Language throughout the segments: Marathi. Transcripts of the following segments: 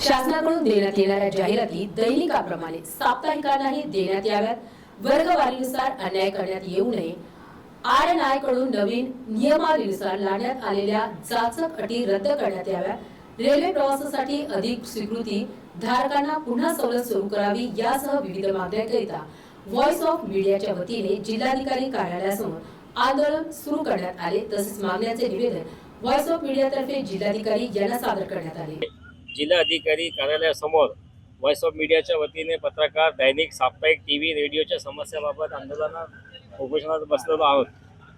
शासनाकडून देण्यात येणाऱ्या जाहिराती दैनिकाप्रमाणे साप्ताहिकांनाही देण्यात याव्यात. वर्गवारीनुसार अन्याय करण्यात येऊ नये. आर एन आयकडून नवीन नियमावलीनुसार लावण्यात आलेल्या जाचक अटी रद्द करण्यात याव्या रेल्वे प्रवासासाठी अधिक स्वीकृती धारकांना पुन्हा सवलत सुरू करावी यासह विविध मागण्यांकरिता व्हॉइस ऑफ मीडियाच्या वतीने जिल्हाधिकारी कार्यालयासमोर आंदोलन सुरू करण्यात आले. तसेच मागण्याचे निवेदन व्हॉइस ऑफ मीडियातर्फे जिल्हाधिकारी यांना सादर करण्यात आले. जिल्हा अधिकारी कार्यालयासमोर व्हॉइस ऑफ मीडियाच्या वतीने पत्रकार दैनिक साप्ताहिक टी व्ही रेडिओच्या समस्याबाबत आंदोलनात उपोषणात बसलेलो आहोत.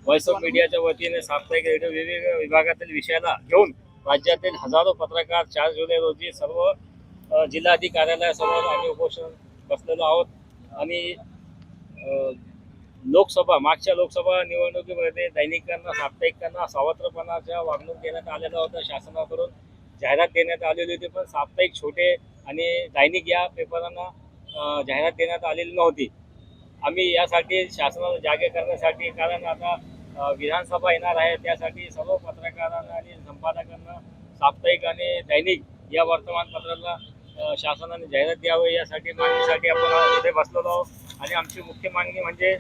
व्हॉइस ऑफ मीडियाच्या वतीने साप्ताहिक रेडिओ वेगवेगळ्या विभागातील विषयाला घेऊन राज्यातील हजारो पत्रकार चार जुलै रोजी सर्व अ, जिल्हाधिकारी कार्यालयासमोर आम्ही उपोषण बसलेलो आहोत. आणि लोकसभा मागच्या लोकसभा निवडणुकीमध्ये दैनिकांना साप्ताहिकांना सावत्रपणाच्या वागणूक देण्यात आलेला होता. शासनाकडून जाहिरात देण्यात आलेली होती पण साप्ताहिक छोटे आणि दैनिक या पेपरांना जाहिरात देण्यात आलेली नव्हती. आम्ही यासाठी शासनाला जागे करण्यासाठी कारण आता विधानसभा येणार आहे त्यासाठी सर्व पत्रकारांना आणि संपादकांना साप्ताहिक आणि दैनिक या वर्तमानपत्राला शासनाने जाहिरात द्यावी यासाठी मागणीसाठी आपण इथे बसलेलो आहोत. आणि आमची मुख्य मागणी म्हणजे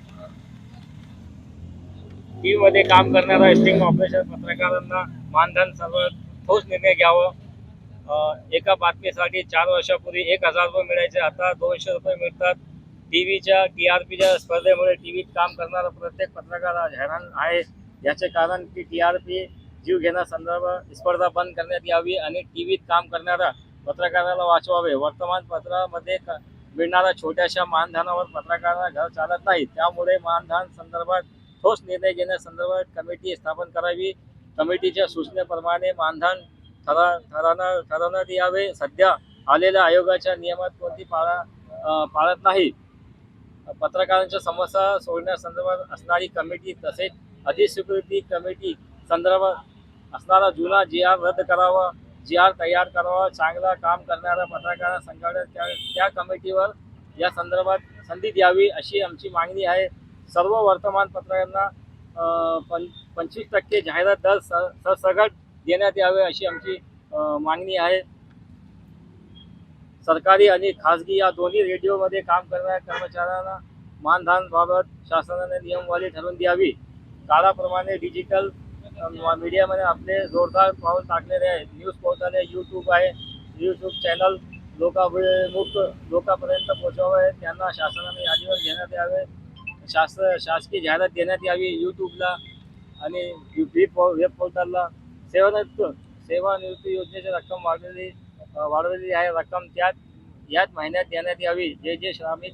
टीममध्ये काम करणाऱ्या स्टिंग ऑपरेशन पत्रकारांना मानधन सर्व ठोस निर्णय घ्यावं. एका बातमीसाठी चार वर्षापूर्वी एक हजार रुपये मिळायचे. आता दोनशे रुपये मिळतात. टी व्हीच्या टी आर पीच्या स्पर्धेमुळे टी व्हीत काम करणारा प्रत्येक पत्रकार आज हैराण आहे. याचे कारण की टी आर पी जीव घेण्यासंदर्भ स्पर्धा बंद करण्यात यावी आणि टी व्हीत काम करणाऱ्या पत्रकाराला वाचवावे. वर्तमानपत्रामध्ये क- मिळणाऱ्या छोट्याशा मानधनावर पत्रकारांना घर चालत नाही. त्यामुळे मानधन संदर्भात ठोस निर्णय घेण्यासंदर्भात कमिटी स्थापन करावी. कमिटीच्या सूचनेप्रमाणे मानधन ठरा ठरवणार ठरवण्यात यावे सध्या आलेल्या आयोगाच्या नियमात कोणती पाळा पाळत नाही. पत्रकारांच्या समस्या सोडण्यासंदर्भात असणारी कमिटी तसेच अधिस्वीकृती कमिटी संदर्भात असणारा जुना जी आर रद्द करावा जी आर तयार करावा चांगला काम करणाऱ्या पत्रकार संघाड्यात त्या त्या कमिटीवर या संदर्भात संधी द्यावी अशी आमची मागणी आहे. सर्व वर्तमानपत्रांना पण पंचवीस टक्के जाहिरात दर स सरसगट देण्यात यावे अशी आमची मागणी आहे. सरकारी आणि खाजगी या दोन्ही रेडिओमध्ये काम करणाऱ्या कर्मचाऱ्यांना मानधनाबाबत शासनाने नियमवाली ठरवून द्यावी. काळाप्रमाणे डिजिटल मीडियामध्ये आपले जोरदार पाऊल टाकलेले आहे न्यूज पोर्टल आहे यूट्यूब आहे. यूट्यूब चॅनल लोकाभिमुख लोकांपर्यंत पोहोचवावे त्यांना शासनाने यादीवर घेण्यात यावे. शास शासकीय जाहिरात देण्यात यावी. यूट्यूबला आणि वेब पोर्टलला सेवानिवृत्त सेवानिवृत्ती योजनेची रक्कम वाढलेली वाढवलेली आहे. रक्कम त्यात याच महिन्यात देण्यात यावी. जे जे श्रमिक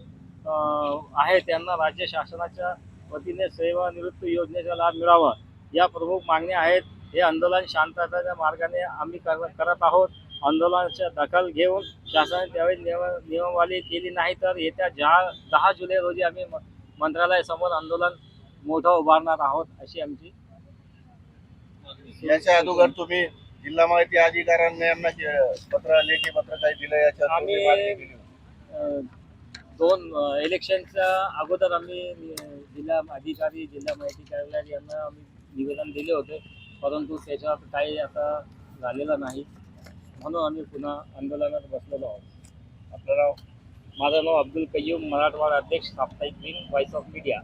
आहे त्यांना राज्य शासनाच्या वतीने सेवानिवृत्ती योजनेचा लाभ मिळावा. या प्रमुख मागण्या आहेत. हे आंदोलन शांततेच्या मार्गाने आम्ही कर करत आहोत. आंदोलनाच्या दखल घेऊन शासनाने त्यावेळी नियम नियमवाली केली नाही तर येत्या दहा दहा जुलै रोजी आम्ही म- मंत्रालयासमोर आंदोलन मोठं उभारणार आहोत अशी आमची याच्या अगोदर तुम्ही जिल्हा माहिती अधिकाऱ्यांना यांना पत्र लेखी पत्र काही दिलं याच्यात आम्ही दोन इलेक्शनच्या अगोदर आम्ही जिल्हा अधिकारी जिल्हा माहिती कार्यालय यांना आम्ही निवेदन दिले होते. परंतु त्याच्यात काही आता झालेलं नाही. म्हणून आम्ही पुन्हा आंदोलनात बसलेलो आहोत. आपलं नाव माझं नाव अब्दुल कय्यूम मराठवाडा अध्यक्ष साप्ताहिक विंग व्हॉइस ऑफ मीडिया